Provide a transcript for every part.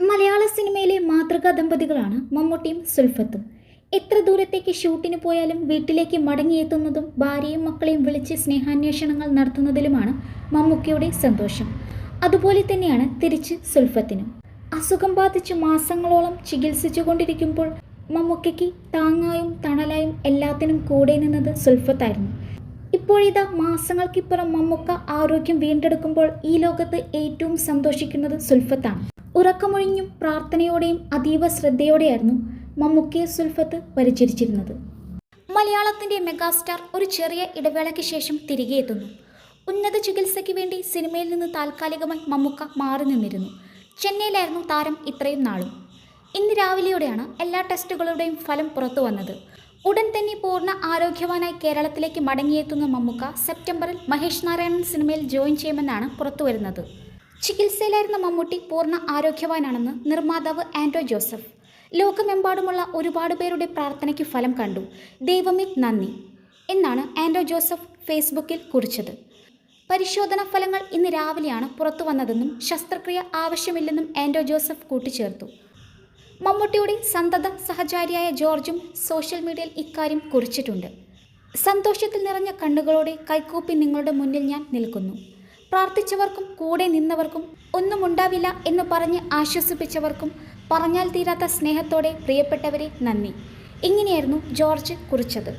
മലയാള സിനിമയിലെ മാതൃകാ ദമ്പതികളാണ് മമ്മൂട്ടിയും സുൽഫത്തും. എത്ര ദൂരത്തേക്ക് ഷൂട്ടിന് പോയാലും വീട്ടിലേക്ക് മടങ്ങിയെത്തുന്നതും ഭാര്യയും മക്കളെയും വിളിച്ച് സ്നേഹാന്വേഷണങ്ങൾ നടത്തുന്നതിലുമാണ് മമ്മൂക്കയുടെ സന്തോഷം. അതുപോലെ തന്നെയാണ് തിരിച്ച് സുൽഫത്തിനും. അസുഖം ബാധിച്ച് മാസങ്ങളോളം ചികിത്സിച്ചുകൊണ്ടിരിക്കുമ്പോൾ മമ്മൂക്കയ്ക്ക് താങ്ങായും തണലായും എല്ലാത്തിനും കൂടെ നിന്നത് സുൽഫത്തായിരുന്നു. ഇപ്പോഴിതാ മാസങ്ങൾക്കിപ്പുറം മമ്മൂക്ക ആരോഗ്യം വീണ്ടെടുക്കുമ്പോൾ ഈ ലോകത്ത് ഏറ്റവും സന്തോഷിക്കുന്നത് സുൽഫത്താണ്. ഉറക്കമൊഴിഞ്ഞും പ്രാർത്ഥനയോടെയും അതീവ ശ്രദ്ധയോടെയായിരുന്നു മമ്മൂക്കയെ സുൽഫത്ത് പരിചരിച്ചിരുന്നത്. മലയാളത്തിന്റെ മെഗാസ്റ്റാർ ഒരു ചെറിയ ഇടവേളയ്ക്ക് ശേഷം തിരികെ എത്തുന്നു. ഉന്നത ചികിത്സയ്ക്ക് വേണ്ടി സിനിമയിൽ നിന്ന് താൽക്കാലികമായി മമ്മൂക്ക മാറി നിന്നിരുന്നു. ചെന്നൈയിലായിരുന്നു താരം ഇത്രയും നാളും. ഇന്ന് രാവിലെയോടെയാണ് എല്ലാ ടെസ്റ്റുകളുടെയും ഫലം പുറത്തു വന്നത്. ഉടൻ തന്നെ പൂർണ ആരോഗ്യവാനായി കേരളത്തിലേക്ക് മടങ്ങിയെത്തുന്ന മമ്മൂക്ക സെപ്റ്റംബറിൽ മഹേഷ് നാരായണൻ സിനിമയിൽ ജോയിൻ ചെയ്യുമെന്നാണ് പുറത്തുവരുന്നത് ചികിത്സയിലായിരുന്ന മമ്മൂട്ടി പൂർണ ആരോഗ്യവാനാണെന്ന് നിർമ്മാതാവ് ആൻഡ്രോ ജോസഫ്. ലോകമെമ്പാടുമുള്ള ഒരുപാട് പേരുടെ പ്രാർത്ഥനയ്ക്ക് ഫലം കണ്ടു. ദൈവമേ നന്ദി. എന്നാണ് ആൻഡ്രോ ജോസഫ് ഫേസ്ബുക്കിൽ കുറിച്ചത്. പരിശോധനാ ഫലങ്ങൾ ഇന്ന് രാവിലെയാണ് പുറത്തു വന്നതെന്നും ശസ്ത്രക്രിയ ആവശ്യമില്ലെന്നും ആൻഡ്രോ ജോസഫ് കൂട്ടിച്ചേർത്തു. മമ്മൂട്ടിയുടെ സന്തത സഹചാരിയായ ജോർജും സോഷ്യൽ മീഡിയയിൽ ഇക്കാര്യം കുറിച്ചിട്ടുണ്ട്. സന്തോഷത്തിൽ നിറഞ്ഞ കണ്ണുകളോടെ കൈക്കൂപ്പി നിങ്ങളുടെ മുന്നിൽ ഞാൻ നിൽക്കുന്നു. പ്രാർത്ഥിച്ചവർക്കും കൂടെ നിന്നവർക്കും ഒന്നും ഉണ്ടാവില്ല എന്ന് പറഞ്ഞ് ആശ്വസിപ്പിച്ചവർക്കും പറഞ്ഞാൽ തീരാത്ത സ്നേഹത്തോടെ പ്രിയപ്പെട്ടവരെ നന്ദി. ഇങ്ങനെയായിരുന്നു ജോർജ് കുറിച്ചത്.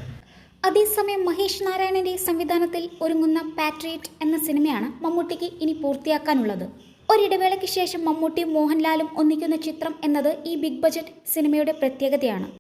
അതേസമയം മഹേഷ് നാരായണന്റെ സംവിധാനത്തിൽ ഒരുങ്ങുന്ന പാട്രിയറ്റ് എന്ന സിനിമയാണ് മമ്മൂട്ടിക്ക് ഇനി പൂർത്തിയാക്കാനുള്ളത്. ഒരിടവേളയ്ക്ക് ശേഷം മമ്മൂട്ടിയും മോഹൻലാലും ഒന്നിക്കുന്ന ചിത്രം എന്നത് ഈ ബിഗ് ബജറ്റ് സിനിമയുടെ പ്രത്യേകതയാണ്.